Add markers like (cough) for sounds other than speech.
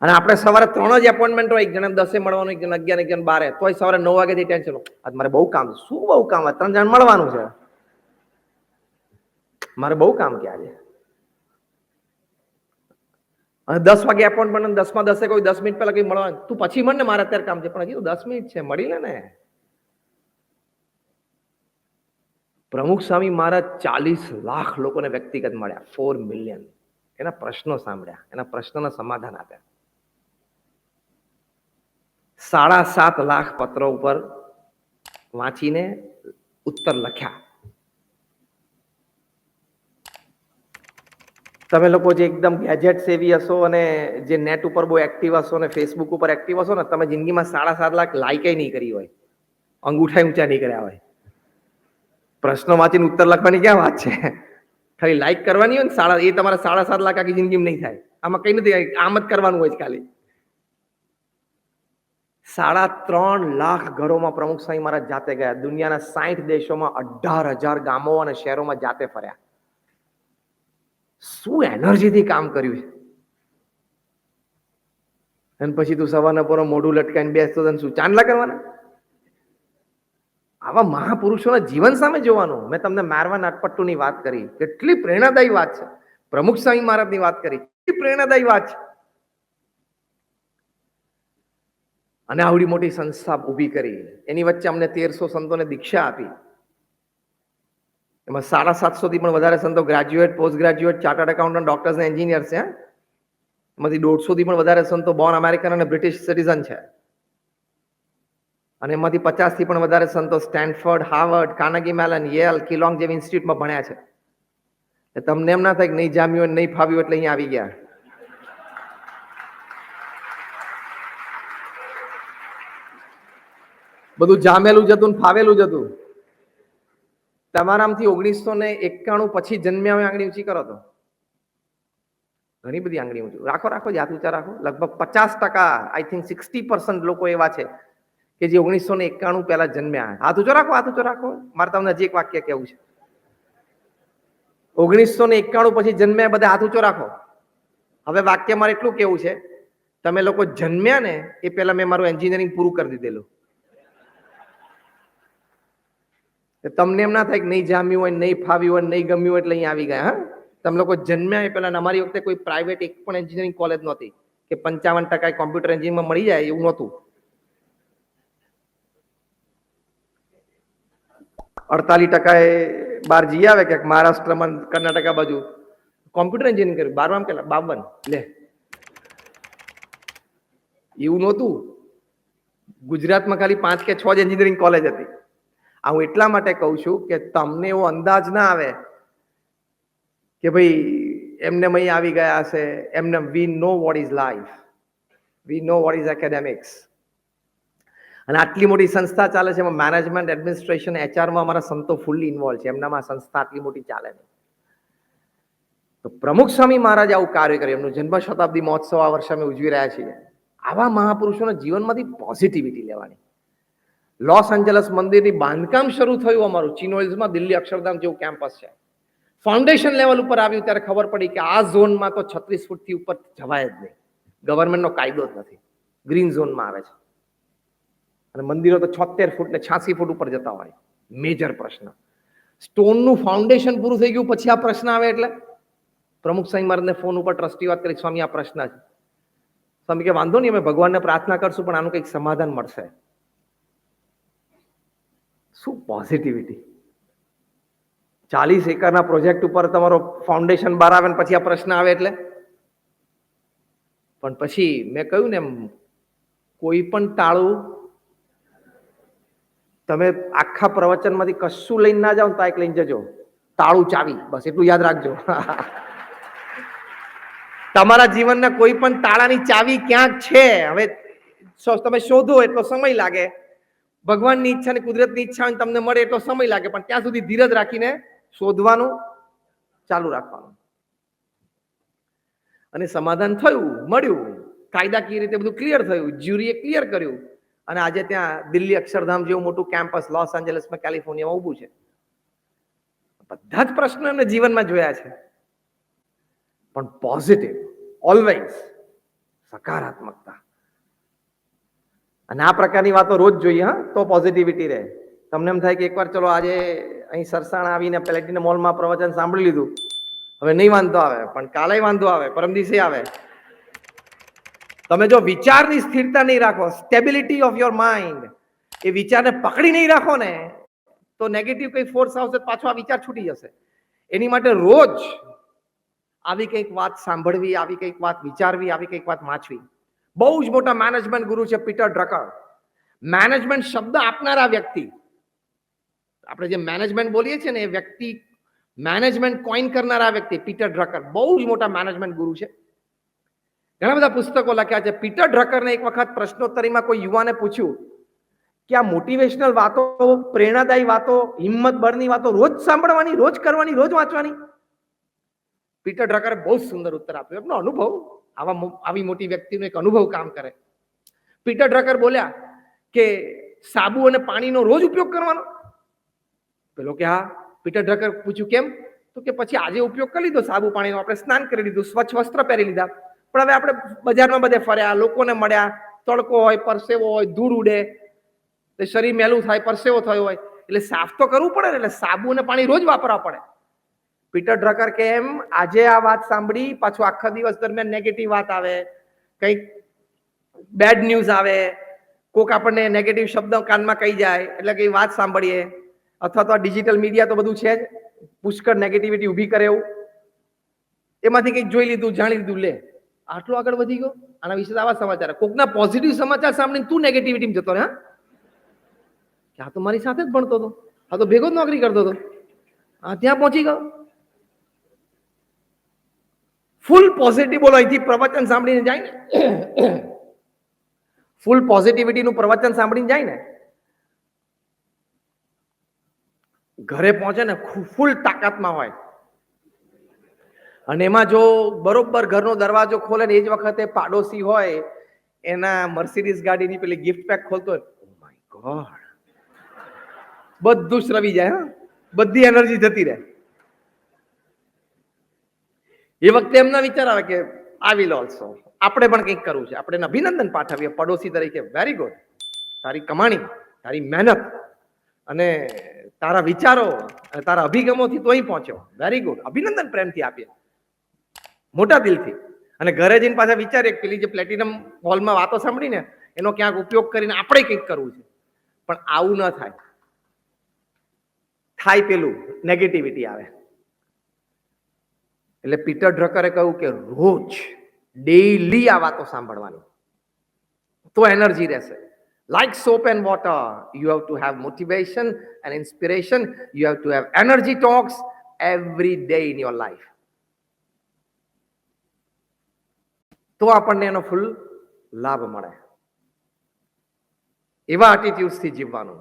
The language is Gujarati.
અને આપણે સવારે ત્રણ જ એપોઇન્ટમેન્ટ હોય, એક જણા દસે મળવાનું, એક જણા અગિયાર, એક બારે. તોય સવારે નવ વાગ્યાથી ટેન્શન આજ મારે બહુ કામ શું બહુ કામ ત્રણ જણ મળવાનું છે. મારે બહુ કામ કે આજે. અને દસ વાગે એપોઇન્ટમેન્ટ દસમાં દસે કોઈ દસ મિનિટ પહેલા કઈ મળવાનું. તું પછી મને મારે અત્યારે કામ છે. પણ હજી તો દસ મિનિટ છે. મળી લે ને. પ્રમુખ સ્વામી મહારાજ ચાલીસ લાખ લોકોને વ્યક્તિગત મળ્યા. ફોર મિલિયન એના પ્રશ્નો સાંભળ્યા. એના પ્રશ્નોના સમાધાન આપ્યા. સાડા સાત લાખ પત્રો ઉપર વાંચીને ઉત્તર લખ્યા. તમે લોકો જે એકદમ ગેજેટ સેવી હશો અને જે નેટ ઉપર બહુ એક્ટિવ હશો અને ફેસબુક ઉપર એક્ટિવ હશો ને, તમે જિંદગીમાં સાડા સાત લાખ લાઈકે નહીં કરી હોય. અંગૂઠા ઊંચા નહીં કર્યા હોય. પ્રશ્નો વાંચીને ઉત્તર લખવાની ક્યાં વાત છે? ખાલી લાઈક કરવાની હોય ને, સાડા એ તમારા સાડા સાત લાખ આખી જિંદગીમાં નહીં થાય. આમાં કઈ નથી, આમ જ કરવાનું હોય છે ખાલી. સાડા ત્રણ લાખ ઘરોમાં પ્રમુખ સ્વામી મહારાજ જાતે ગયા. દુનિયાના સાઠ દેશોમાં અઢાર હજાર ગામો અને શહેરોમાં જાતે ફર્યા. શું એનર્જીથી કામ કર્યું છે અને પછી તું સવારના પોરો મોઢું લટકાઈને બેસતો તને શું ચાંદલા કરવાના? આવા મહાપુરુષોના જીવન સામે જોવાનું. મેં તમને મારવા નાટપટ્ટુની વાત કરી. કેટલી પ્રેરણાદાયી વાત છે. પ્રમુખ સ્વામી મહારાજની વાત કરી. કેટલી પ્રેરણાદાયી વાત છે. અને આવડી મોટી સંસ્થા ઊભી કરી. એની વચ્ચે અમને તેરસો સંતોને દીક્ષા આપી. એમાં સાડા સાતસોથી પણ વધારે સંતો graduate post graduate chartered accountant doctors ને એન્જિનિયર્સ છે એમાંથી દોઢસોથી પણ વધારે સંતો બોર્ન અમેરિકન અને બ્રિટિશ સિટીઝન છે. અને એમાંથી પચાસથી પણ વધારે સંતો Stanford Harvard Carnegie Mellon Yale Kellogg જેવી ઇન્સ્ટિટ્યૂટમાં ભણ્યા છે. તમને એમ ના થાય કે નહીં જામ્યું નહીં ફાવ્યું એટલે અહીંયા આવી ગયા. બધું જામેલું જતું ને ફાવેલું જતું તમારામાંથી ઓગણીસો ને એકાણું પછી જન્મ્યા આંગળી ઊંચી કરો તો. ઘણી બધી આંગળી ઊંચી. રાખો રાખો યાદ ઊંચા રાખો. લગભગ પચાસ ટકા આઈ થિંક સિક્સટી પર્સન્ટ લોકો એવા છે કે જે ઓગણીસો ને એકાણું પહેલા જન્મ્યા હાથ ઊંચો રાખો, હાથ ઊંચો રાખો. મારે તમને હજી એક વાક્ય કેવું છે. ઓગણીસો ને એકાણું પછી જન્મ્યા બધા હાથ ઊંચો રાખો. હવે વાક્ય મારે એટલું કેવું છે, તમે લોકો જન્મ્યા ને એ પહેલા મેં મારું એન્જિનિયરિંગ પૂરું કરી દીધેલું તો તમને એમ ના થાય કે નહીં જામ્યું હોય, નહીં ફાવ્યું હોય, નહીં ગમ્યું હોય એટલે અહીંયા આવી ગયા, હા? તમે લોકો જન્મ્યા એ પહેલા અમારી વખતે કોઈ પ્રાઇવેટ એક પણ એન્જિનિયરિંગ કોલેજ નહોતી કે પંચાવન ટકા કોમ્પ્યુટર એન્જિનિયરિંગમાં મળી જાય એવું નહોતું. અડતાલીસ ટકા એ બહાર જઈ આવે ક્યાંક મહારાષ્ટ્રમાં, કર્ણાટકા બાજુ. કોમ્પ્યુટર એન્જિનિયરિંગ કર્યું. બારમામ કેટલા? બાવન. લે. એવું નહોતું. ગુજરાતમાં ખાલી પાંચ કે છ જ એન્જિનિયરિંગ કોલેજ હતી. હું એટલા માટે કહું છું કે તમને એવો અંદાજ ના આવે કે ભાઈ એમને અહીં આવી ગયા હશે, એમને we know what is life we know what is academics અને આટલી મોટી સંસ્થા ચાલે છે, એમાં મેનેજમેન્ટ એડમિનિસ્ટ્રેશન એચઆરમાં અમારા સંતો ફૂલ્લી ઇન્વોલ્વ છે. એમનામાં સંસ્થા આટલી મોટી ચાલે છે તો પ્રમુખ સ્વામી મહારાજ આવું કાર્ય કર્યું એમનું જન્મ શતાબ્દી મહોત્સવ આ વર્ષે અમે ઉજવી રહ્યા છીએ. આવા મહાપુરુષોના જીવનમાંથી પોઝિટિવિટી લેવાની. લોસ એન્જલસ મંદિરની બાંધકામ શરૂ થયું અમારું. ચિનોઇલ્સમાં દિલ્હી અક્ષરધામ જેવું કેમ્પસ છે. ફાઉન્ડેશન લેવલ ઉપર આવ્યું ત્યારે ખબર પડી કે આ ઝોનમાં તો છત્રીસ ફૂટથી ઉપર જવાય જ નહીં. ગવર્મેન્ટનો કાયદો જ નથી. ગ્રીન ઝોનમાં આવે છે. અને મંદિરો તો છોતેર ફૂટ ને છ્યાસી ફૂટ ઉપર જતા હોય. મેજર પ્રશ્ન. સ્ટોનનું ફાઉન્ડેશન પૂરું થઈ ગયું પછી આ પ્રશ્ન આવે એટલે? પ્રમુખ સ્વામી મહારાજને ફોન ઉપર ટ્રસ્ટી વાત કરી, સ્વામી, આ પ્રશ્ન છે. સ્વામી કે, વાંધો નહીં, અમે ભગવાનને પ્રાર્થના કરશું, પણ આનું કંઈક સમાધાન મળશે. શું પોઝિટિવિટી ચાલીસ એકરના પ્રોજેક્ટ ઉપર તમારો ફાઉન્ડેશન બહાર આવે ને પછી આ પ્રશ્ન આવે એટલે? પણ પછી મેં કહ્યું ને કોઈ પણ તાળું તમે આખા પ્રવચનમાંથી કશું લઈને ના જાઓ તો એક લઈને જજો. તાળું ચાવી, બસ એટલું યાદ રાખજો. (laughs) તમારા જીવનના કોઈ પણ તાળાની ચાવી ક્યાંક છે? હવે તમે શોધો એટલો સમય લાગે. ભગવાનની ઈચ્છા ને કુદરતની ઈચ્છા તમને મળે એટલો સમય લાગે, પણ ત્યાં સુધી ધીરજ રાખીને શોધવાનું ચાલુ રાખવાનું. અને સમાધાન થયું, મળ્યું. કાયદાકીય રીતે બધું ક્લિયર થયું? જ્યુરીએ ક્લિયર કર્યું. અને આજે ત્યાં દિલ્હી અક્ષરધામ જેવું મોટું કેમ્પસ લોસ એન્જલસમાં કેલિફોર્નિયામાં ઊભું છે. બધા જ પ્રશ્નો એમને જીવનમાં જોયા છે. પણ પોઝિટિવ ઓલવેઝ સકારાત્મકતા. અને આ પ્રકારની વાતો રોજ જોઈએ, હા, તો પોઝિટિવિટી રહે. તમને એમ થાય કે એકવાર ચલો આજે અહીં સરસાણ આવીને પેલેટીના મોલમાં પ્રવચન સાંભળી લીધું. હવે નહીં વાંધો આવે, પણ કાલે વાંધો આવે, પરમ દિવસે આવે. તમે જો વિચારની સ્થિરતા નહીં રાખો સ્ટેબિલિટી ઓફ યોર માઇન્ડ એ વિચારને પકડી નહીં રાખો ને, તો નેગેટિવ કઈ ફોર્સ આવશે પાછો આ વિચાર છૂટી જશે. એની માટે રોજ આવી કંઈક વાત સાંભળવી, આવી કંઈક વાત વિચારવી, આવી કંઈક વાત વાંચવી. બહુ જ મોટા મેનેજમેન્ટ ગુરુ છે પીટર ડ્રકર. મેનેજમેન્ટ શબ્દ આપનારા વ્યક્તિ. આપણે જે મેનેજમેન્ટ બોલીએ છીએ ને એ વ્યક્તિ મેનેજમેન્ટ કોઈન કરનારા વ્યક્તિ, પીટર ડ્રકર. બહુ જ મોટા મેનેજમેન્ટ ગુરુ છે. ઘણા બધા પુસ્તકો લખ્યા છે. પીટર ડ્રકરને એક વખત પ્રશ્નોત્તરીમાં કોઈ યુવાને પૂછ્યું કે આ મોટિવેશનલ વાતો, પ્રેરણાદાયી વાતો હિંમત બળની વાતો રોજ સાંભળવાની, રોજ કરવાની, રોજ વાંચવાની? પીટર ડ્રકરે બહુ સુંદર ઉત્તર આપ્યો. એમનો અનુભવ? આવા આવી મોટી વ્યક્તિનો એક અનુભવ કામ કરે. પીટર ડ્રકર બોલ્યા કે સાબુ અને પાણીનો રોજ ઉપયોગ કરવાનો. પેલો કે, હા. પીટર ડ્રકર પૂછ્યું, કેમ? તો કે, પછી આજે ઉપયોગ કરી લીધો સાબુ, પાણીનો. આપણે સ્નાન કરી લીધું, સ્વચ્છ વસ્ત્ર પહેરી લીધા. પણ હવે આપણે બજારમાં બધે ફર્યા, લોકોને મળ્યા, તડકો હોય, પરસેવો હોય, ધૂળ ઉડે. શરીર મેલું થાય, પરસેવો થયો હોય. એટલે સાફ તો કરવું પડે ને, એટલે સાબુ અને પાણી રોજ વાપરવા પડે. પીટર ડ્રકર કે એમ આજે આ વાત સાંભળી, પાછું આખા દિવસ દરમિયાન નેગેટિવ વાત આવે, કંઈક બેડ ન્યૂઝ આવે કોક આપણને નેગેટિવ શબ્દ કાનમાં કહી જાય, એટલે કઈ વાત સાંભળીએ. અથવા તો ડિજિટલ મીડિયા તો બધું છે જ. પુષ્કળ નેગેટિવિટી ઊભી કરે એવું. એમાંથી કંઈક જોઈ લીધું, જાણી લીધું, લે. આટલો આગળ વધી ગયો? આના વિશે આવા સમાચાર. કોકના પોઝિટિવ સમાચાર સાંભળીને તું નેગેટિવિટી જતો રહે હા? આ તો મારી સાથે જ ભણતો હતો. હા તો ભેગો જ નોકરી કરતો હતો. હા ત્યાં પહોંચી ગયો. ફૂલ પોઝિટિવ બોલો, અહીંથી પ્રવચન સાંભળીને જાય ને. ફૂલ પોઝિટિવિટીનું પ્રવચન સાંભળીને જાય ને. ઘરે પહોંચે ને ફૂલ તાકાતમાં હોય. અને એમાં જો બરોબર ઘરનો દરવાજો ખોલે ને, એ જ વખતે પાડોશી હોય, એના મર્સિડીઝ ગાડીની પેલી ગિફ્ટ પેક ખોલતો હોય. Oh my God. બધું શ્રવી જાય, હા. બધી એનર્જી જતી રહે. એ વખતે એમના વિચાર આવે કે આ વિલ ઓલ્સો આપણે પણ કંઈક કરવું છે. આપણે અભિનંદન પાઠવીએ, પડોશી તરીકે. વેરી ગુડ તારી કમાણી, તારી મહેનત અને તારા વિચારો તારા અભિગમોથી તોય પહોંચ્યો. વેરી ગુડ અભિનંદન પ્રેમથી આપીએ. મોટા દિલથી. અને ઘરે જઈને પાછા વિચારીએ પેલી જે પ્લેટિનમ હોલમાં વાતો સાંભળીને એનો ક્યાંક ઉપયોગ કરીને આપણે કંઈક કરવું છે. પણ આવું ન થાય. થાય પેલું નેગેટિવિટી આવે. એટલે પીટર ડ્રકરે કહ્યું કે રોજ ડેઈલી આ વાતો સાંભળવાની. તો એનર્જી રહેશે. Like soap and water you have to have motivation and inspiration you have to have energy talks every day in your life તો આપણને એનો ફૂલ લાભ મળે. એવા એટીટ્યુડ્સથી જીવવાનું.